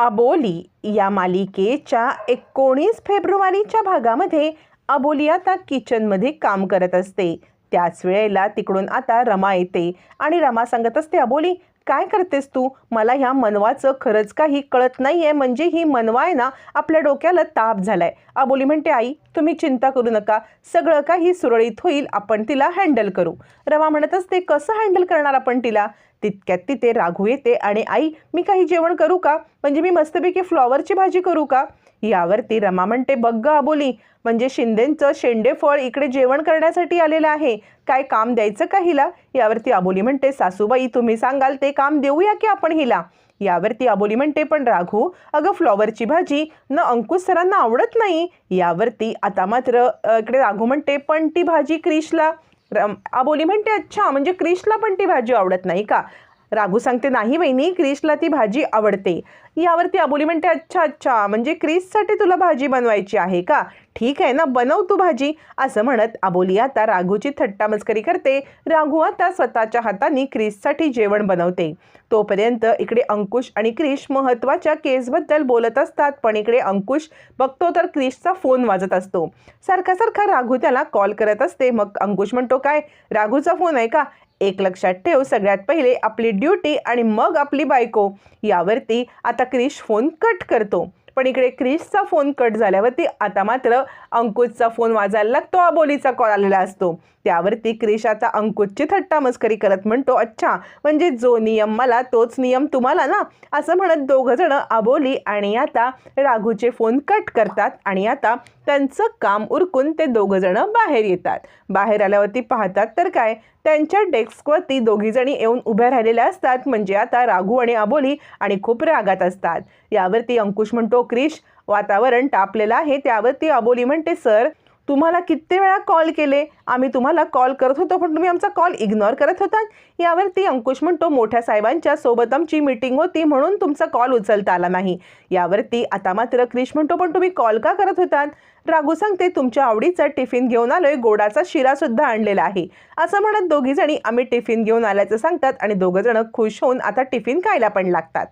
अबोली या मालिकेच्या एकोणीस फेब्रुवारीच्या भागामध्ये अबोली आता किचनमध्ये काम करत असते. त्याच वेळेला तिकडून आता रमा येते आणि रमा सांगत असते अबोली काय करतेस तू? मला ह्या मनवाचं खरंच काही कळत नाही आहे म्हणजे ही मनवा आहे ना आपल्या डोक्याला ताप झालाय. अबोली म्हणते आई तुम्ही चिंता करू नका. सगळं काही सुरळीत होईल. आपण तिला हँडल करू. रवा म्हणत असते कसं हँडल करणार आपण तिला? तितक्यात तिथे राघू येते आणि आई मी काही जेवण करू का? म्हणजे मी मस्तपैकी फ्लॉवरची भाजी करू का? यावरती रमा म्हणते बघ आबोली अबोली म्हणजे शिंदेंचं शेंडेफळ इकडे जेवण करण्यासाठी आलेलं आहे. काय काम द्यायचं का हिला? यावरती अबोली म्हणते सासूबाई तुम्ही सांगाल ते काम देऊया की आपण हिला? यावरती अबोली म्हणते पण राघू अगं फ्लॉवरची भाजी न अंकुश सरांना आवडत नाही. यावरती आता मात्र इकडे राघू म्हणते पण ती भाजी क्रिशला आबोली अबोली म्हणते अच्छा म्हणजे क्रिशला पण ती भाजी आवडत नाही का? राघू सांगते नाही वहिनी क्रिशला ती भाजी आवडते. यावरती अबोली म्हणते अच्छा अच्छा म्हणजे क्रिससाठी तुला भाजी बनवायची आहे का? ठीक आहे ना बनव तू भाजी. असं म्हणत अबोली आता राघूची थट्टा मस्करी करते. राघू आता स्वतःच्या हाताने क्रिससाठी जेवण बनवते. तोपर्यंत इकडे अंकुश आणि क्रिश महत्त्वाच्या केसबद्दल बोलत असतात पण इकडे अंकुश बघतो तर क्रिशचा फोन वाजत असतो. सारखा सारखा राघू त्याला कॉल करत असते. मग अंकुश म्हणतो काय राघूचा फोन आहे का? एक लक्षात ठेव सगळ्यात पहिले आपली ड्युटी आणि मग आपली बायको. यावरती आता क्रिश फोन कट करतो. पण इकडे क्रिशचा फोन कट झाल्यावरती आता मात्र अंकुशचा फोन वाजायला लागतो अबोलीचा कॉल आलेला असतो. त्यावरती क्रिश आता अंकुशची थट्टा मस्करी करत म्हणतो अच्छा म्हणजे जो नियम मला तोच नियम तुम्हाला ना? असं म्हणत दोघं जण अबोली आणि आता राघूचे फोन कट करतात आणि आता त्यांचं काम उरकून ते दोघं जण बाहेर येतात. बाहेर आल्यावरती पाहतात तर काय त्यांच्या डेस्कवरती दोघीजणी येऊन उभ्या राहिलेल्या असतात म्हणजे आता राघू आणि अबोली आणि खूप रागात असतात. यावरती अंकुश म्हणतो नोकरीश वातावरण तापलेलं आहे. त्यावर ती अबोली म्हणते सर तुम्हाला किती वेळा कॉल केले? आम्ही तुम्हाला कॉल करत होतो पण तुम्ही आमचा कॉल इग्नोर करत होता यावरती अंकुश म्हणतो मोठ्या साहेबांच्या सोबत आमची मीटिंग होती म्हणून तुमचा कॉल उचलता आला नाही. यावरती आता मात्र क्रिश म्हणतो पण तुम्ही कॉल का करत होतात? राघू सांगते तुमच्या आवडीचा टिफिन घेऊन आलोय गोडाचा शिरा सुद्धा आणलेला आहे. असं म्हणत दोघी जणी आम्ही टिफिन घेऊन आल्याचं सांगतात आणि दोघं जण खुश होऊन आता टिफिन खायला पण लागतात.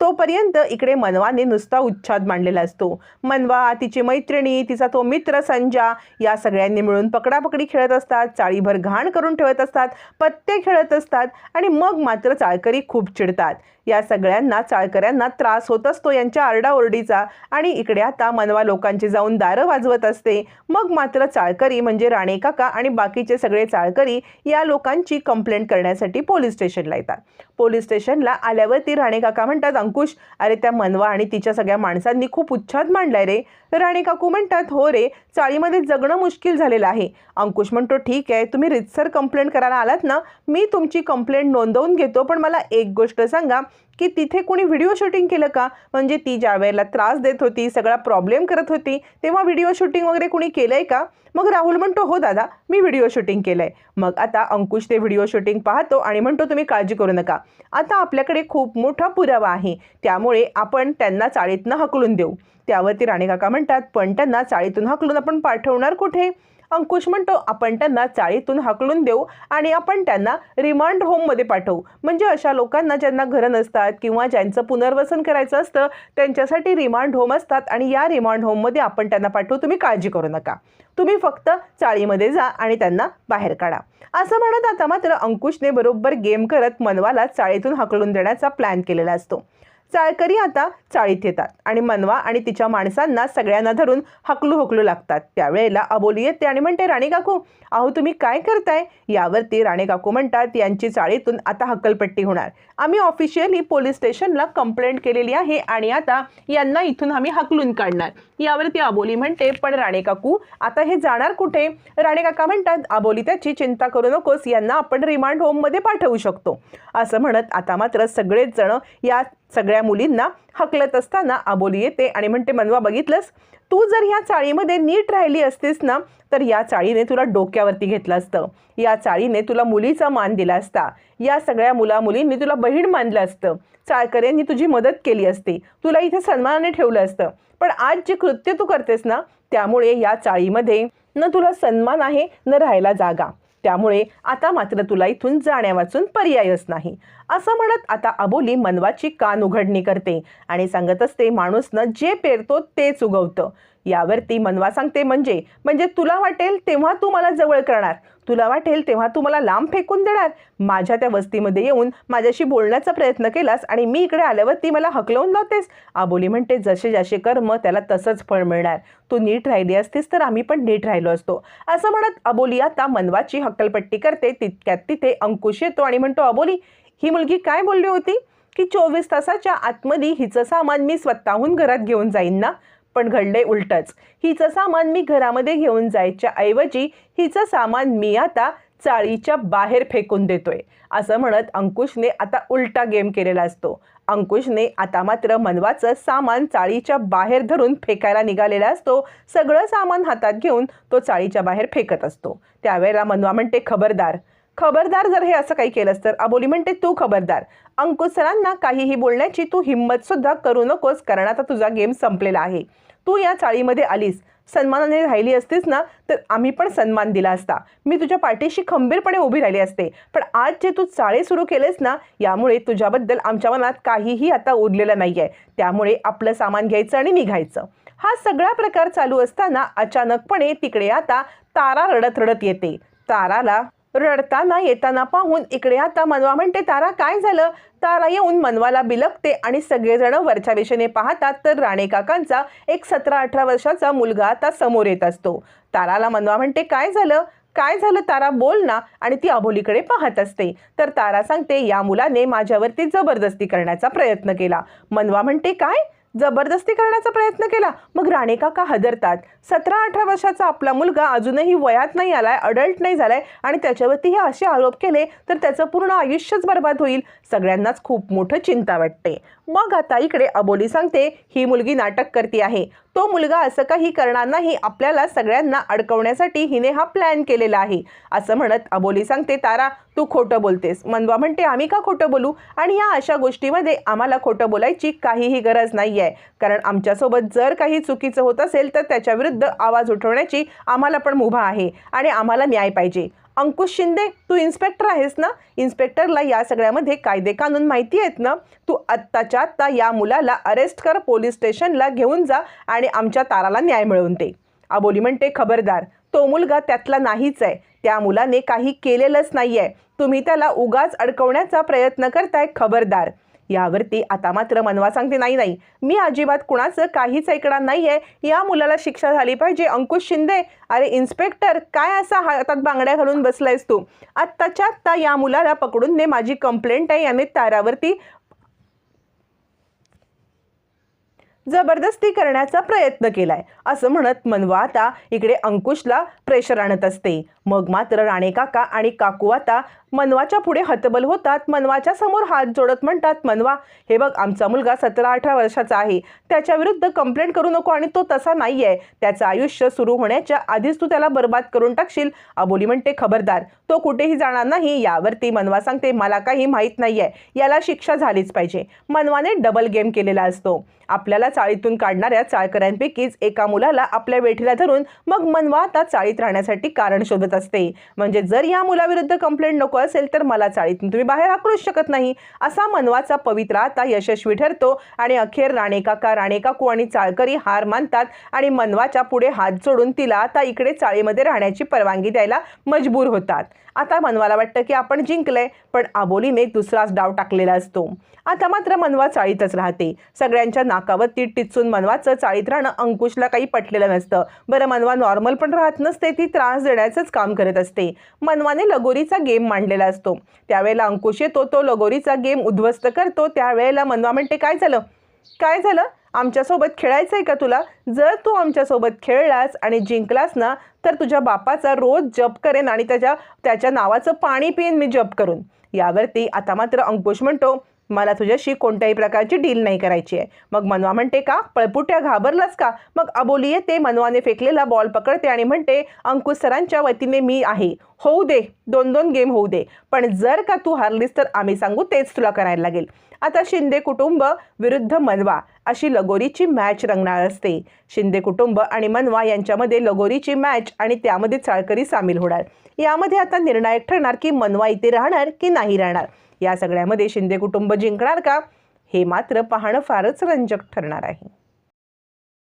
तोपर्यंत इकडे मनवाने नुसता उच्छाद मांडलेला असतो. मनवा तिची मैत्रिणी तिचा तो मित्र संजा या सगळ्यांनी मिळून पकडापकडी खेळत असतात. चाळीभर घाण करून ठेवत असतात. पत्ते खेळत असतात आणि मग मात्र चाळकरी खूप चिडतात. या सगळ्यांना चाळकऱ्यांना त्रास होत असतो यांच्या आरडाओरडीचा आणि इकडे आता मनवा लोकांची जाऊन दारं वाजवत असते. मग मात्र चाळकरी म्हणजे राणे काका आणि बाकीचे सगळे चाळकरी या लोकांची कंप्लेंट करण्यासाठी पोलीस स्टेशनला येतात. पोलीस स्टेशनला आल्यावरती राणे काका म्हणतात अंकुश अरे त्या मनवा आणि तिच्या सगळ्या माणसांनी खूप उच्छाद मांडलाय रे. राणे काकू म्हणतात हो रे चाळीमध्ये जगणं मुश्किल झालेलं आहे. अंकुश म्हणतो ठीक आहे तुम्ही रितसर कंप्लेंट करायला आलात ना मी तुमची कंप्लेंट नोंदवून घेतो पण मला एक गोष्ट सांगा की तिथे कोणी व्हिडिओ शूटिंग केलं का? म्हणजे ती ज्या वेळेला त्रास देत होती सगळा प्रॉब्लेम करत होती तेव्हा व्हिडिओ शूटिंग वगैरे कोणी केलं आहे का? मग राहुल म्हणतो हो दादा मी व्हिडिओ शूटिंग केलं आहे मग आता अंकुश ते व्हिडिओ शूटिंग पाहतो आणि म्हणतो तुम्ही काळजी करू नका. आता आपल्याकडे खूप मोठा पुरावा आहे त्यामुळे आपण त्यांना चाळीतनं हकलून देऊ. त्यावरती राणे काका म्हणतात पण त्यांना चाळीतून हकलून आपण पाठवणार कुठे? अंकुश म्हणतो आपण त्यांना चाळीतून हकलून देऊ आणि आपण त्यांना रिमांड होममध्ये पाठवू. म्हणजे अशा लोकांना ज्यांना घरं नसतात किंवा ज्यांचं पुनर्वसन करायचं असतं त्यांच्यासाठी रिमांड होम असतात आणि या रिमांड होममध्ये आपण त्यांना पाठवू तुम्ही काळजी करू नका. तुम्ही फक्त चाळीमध्ये जा आणि त्यांना बाहेर काढा. असं म्हणत आता मात्र अंकुशने बरोबर गेम करत मनवाला चाळीतून हकलून देण्याचा प्लॅन केलेला असतो. चाळकरी आता चाळीत येतात आणि मनवा आणि तिच्या माणसांना सगळ्यांना धरून हकलू हकलू लागतात. त्यावेळेला अबोली येते आणि म्हणते राणे काकू अहो तुम्ही काय करताय? यावरती राणे काकू म्हणतात यांची चाळीतून आता हकलपट्टी होणार. आम्ही ऑफिशियली पोलीस स्टेशनला कंप्लेंट केलेली आहे आणि आता यांना इथून आम्ही हकलून काढणार. यावरती अबोली म्हणते पण राणे काकू आता हे जाणार कुठे? राणे काका म्हणतात अबोली त्याची चिंता करू नकोस यांना आपण रिमांड होममध्ये पाठवू शकतो. असं म्हणत आता मात्र सगळेच जण या सगळ्या मुलींना हकलत असताना आबोली येते आणि म्हणते मनवा बघितलंस? तू जर ह्या चाळीमध्ये नीट राहिली असतीस ना तर या चाळीने तुला डोक्यावरती घेतलं असतं. या चाळीने तुला मुलीचा मान दिला असता. या सगळ्या मुला मुलींनी तुला बहीण मानलं असतं. चाळकऱ्यांनी तुझी मदत केली असती. तुला इथे सन्मानाने ठेवलं असतं. पण आज जे कृत्य तू करतेस ना त्यामुळे या चाळीमध्ये न तुला सन्मान आहे न राहायला जागा. त्यामुळे आता मात्र तुला इथून जाण्यावाचून पर्यायच नाही. असं म्हणत आता अबोली मनवाची कान उघडणी करते आणि सांगत असते माणूसनं जे पेरतो तेच उगवतं. यावरती मनवा सांगते म्हणजे म्हणजे तुला वाटेल तेव्हा तू मला जवळ करणार. तुला वाटेल तेव्हा तू मला लांब फेकून देणार. माझ्या त्या वस्तीमध्ये येऊन माझ्याशी बोलण्याचा प्रयत्न केलास आणि मी इकडे आल्यावर ती मला हकलवून लावतेस. आबोली म्हणते जसे जसे कर्म त्याला तसंच फळ मिळणार. तू नीट राहिली असतीस तर आम्ही पण नीट राहिलो असतो. असं म्हणत अबोली आता मनवाची हक्कलपट्टी करते तितक्यात तिथे अंकुश येतो आणि म्हणतो अबोली ही मुलगी काय बोलली होती? की चोवीस तासाच्या आतमध्ये हिचं सामान मी स्वतःहून घरात घेऊन जाईन ना? पण घडले उलटच. हिचं सामान मी घरामध्ये घेऊन जायच्या ऐवजी हिचं सामान मी आता चाळीच्या बाहेर फेकून देतोय. असं म्हणत अंकुशने आता उलटा गेम केलेला असतो. अंकुशने आता मात्र मनवाचं सामान चाळीच्या बाहेर धरून फेकायला निघालेला असतो. सगळं सामान हातात घेऊन तो चाळीच्या बाहेर फेकत असतो. त्यावेळेला मनवा म्हणते खबरदार खबरदार जर हे असं काही केलंस तर. अबोली म्हणते तू खबरदार. अंकुश सरांना काहीही बोलण्याची तू हिंमत सुद्धा करू नकोस कारण आता तुझा गेम संपलेला आहे. तू या चाळीमध्ये आलीस. सन्मानाने राहिली असतीस ना तर आम्ही पण सन्मान दिला असता. मी तुझ्या पाठीशी खंबीरपणे उभी राहिली असते. पण आज जे तू चाळे सुरू केलेस ना यामुळे तुझ्याबद्दल आमच्या मनात काहीही आता उरलेलं नाही आहे त्यामुळे आपलं सामान घ्यायचं आणि निघायचं. हा सगळा प्रकार चालू असताना अचानकपणे तिकडे आता तारा रडत रडत येते. ताराला रडताना येताना पाहून इकडे आता मनवा म्हणते तारा काय झालं? तारा येऊन मनवाला बिलगते आणि सगळेजण वरच्या दिशेने पाहतात तर राणे काकांचा एक सतरा अठरा वर्षाचा मुलगा आता समोर येत असतो. ताराला मनवा म्हणते काय झालं? काय झालं? तारा बोल ना. आणि ती अबोलीकडे पाहत असते. तर तारा सांगते या मुलाने माझ्यावरती जबरदस्ती करण्याचा प्रयत्न केला. मनवा म्हणते काय? जबरदस्ती करण्याचा प्रयत्न केला. मग राणे काका हदरतात. सतरा अठरा वर्षाचा आपला मुलगा अजूनही वयात नाही आलाय अडल्ट नाही झालाय आणि त्याच्यावरती हे असे आरोप केले तर त्याचं पूर्ण आयुष्यच बर्बाद होईल. सगळ्यांनाच खूप मोठं चिंता वाटते. मग आता इकडे अबोली सांगते ही मुलगी नाटक करते आहे. तो मुलगा असं काही करणार नाही आपल्याला सगळ्यांना अडकवण्यासाठी हिने हा प्लॅन केलेला आहे. असं म्हणत अबोली सांगते तारा तू खोटं बोलतेस. मनवा म्हणते आम्ही का खोटं बोलू? आणि या अशा गोष्टीमध्ये आम्हाला खोटं बोलायची काहीही गरज नाही आहे कारण आमच्यासोबत जर काही चुकीचं होत असेल तर त्याच्याविरुद्ध आवाज उठवण्याची आम्हाला पण मुभा आहे आणि आम्हाला न्याय पाहिजे. अंकुश शिंदे तू इन्स्पेक्टर आहेस ना? इन्स्पेक्टरला या सगळ्यामध्ये कायदे कानून माहिती आहेत ना? तू आत्ताच्या आत्ता या मुलाला अरेस्ट कर पोलीस स्टेशनला घेऊन जा आणि आमच्या ताराला न्याय मिळवून दे. अबोली म्हणते खबरदार तो मुलगा त्यातला नाहीच आहे. त्या मुलाने काही केलेलंच नाही आहे तुम्ही त्याला उगाच अडकवण्याचा प्रयत्न करताय खबरदार. यावरती आता मात्र मनवा सांगते नाही नाही मी अजिबात कुणाचं काहीच ऐकणार नाही आहे या मुलाला शिक्षा झाली पाहिजे. अंकुश शिंदे अरे इन्स्पेक्टर काय असा हातात बांगड्या घालून बसलायस तू? आत्ताच्या आत्ता या मुलाला पकडून दे. माझी कंप्लेंट आहे याने तारावरती जबरदस्ती करण्याचा प्रयत्न केलाय. असं म्हणत मनवा आता इकडे अंकुशला प्रेशर आणत असते. मग मात्र राणे काका आणि काकू आता मनवाच्या पुढे हतबल होतात. मनवाच्या समोर हात जोडत म्हणतात मनवा हे बघ आमचा मुलगा सतरा अठरा वर्षाचा आहे. त्याच्या विरुद्ध कंप्लेंट करू नको आणि तो तसा नाही आहे त्याचं आयुष्य सुरू होण्याच्या आधीच तू त्याला बर्बाद करून टाकशील. अबोली म्हणते खबरदार तो कुठेही जाणार नाही. यावरती मनवा सांगते मला काही माहीत नाही आहे याला शिक्षा झालीच पाहिजे. मनवाने डबल गेम केलेला असतो. आपल्याला चाळीतून काढणाऱ्या चाळकऱ्यांपैकीच एका मुलाला आपल्या वेठीला धरून मग मनवा आता चाळीत राहण्यासाठी कारण शोधत असते. म्हणजे जर या मुलाविरुद्ध कंप्लेंट नको असेल तर मला चाळीतून तुम्ही बाहेर हाकलूच शकत नाही. असा मनवाचा पवित्रा आता यशस्वी ठरतो आणि अखेर राणे काका राणे काकू आणि चाळकरी हार मानतात आणि मनवाच्या पुढे हात जोडून तिला आता इकडे चाळीमध्ये राहण्याची परवानगी द्यायला मजबूर होतात. आता मनवाला वाटतं की आपण जिंकलंय पण आबोलीने दुसराच डाव टाकलेला असतो. आता मात्र मनवा चाळीतच राहते. सगळ्यांच्या नाकावर ती टिचून मनवाचं चाळीत राहणं अंकुशला काही पटलेलं नसतं. बरं मनवा नॉर्मल पण राहत नसते ती त्रास देण्याचंच काम करत असते. मनवाने लगोरीचा गेम मांडलेला असतो. त्यावेळेला अंकुश येतो तो लगोरीचा गेम उद्ध्वस्त करतो. त्यावेळेला मनवा म्हणते काय झालं? काय झालं? आमच्यासोबत खेळायचं आहे का तुला? जर तू आमच्यासोबत खेळलास आणि जिंकलास ना तर तुझ्या बापाचा रोज जप करेन आणि त्याच्या त्याच्या नावाचं पाणी पिईन मी जप करून. यावरती आता मात्र अंकुश म्हणतो मला तुझ्याशी कोणत्याही प्रकारची डील नाही करायची आहे. मग मनवा म्हणते का? पळपुट्या घाबरलास का? मग अबोली येते मनवाने फेकलेला बॉल पकडते आणि म्हणते अंकुश सरांच्या वतीने मी आहे. होऊ दे दोन दोन गेम होऊ दे. पण जर का तू हारलीस तर आम्ही सांगू तेच तुला करायला लागेल. आता शिंदे कुटुंब विरुद्ध मनवा अशी लगोरीची मॅच रंगणार असते. शिंदे कुटुंब आणि मनवा यांच्यामध्ये लगोरीची मॅच आणि त्यामध्ये चाळकरी सामील होणार. यामध्ये आता निर्णायक ठरणार की मनवा इथे राहणार की नाही राहणार. या सगळ्यामध्ये शिंदे कुटुंब जिंकणार का? हे मात्र पाहणं फारच रंजक ठरणार आहे.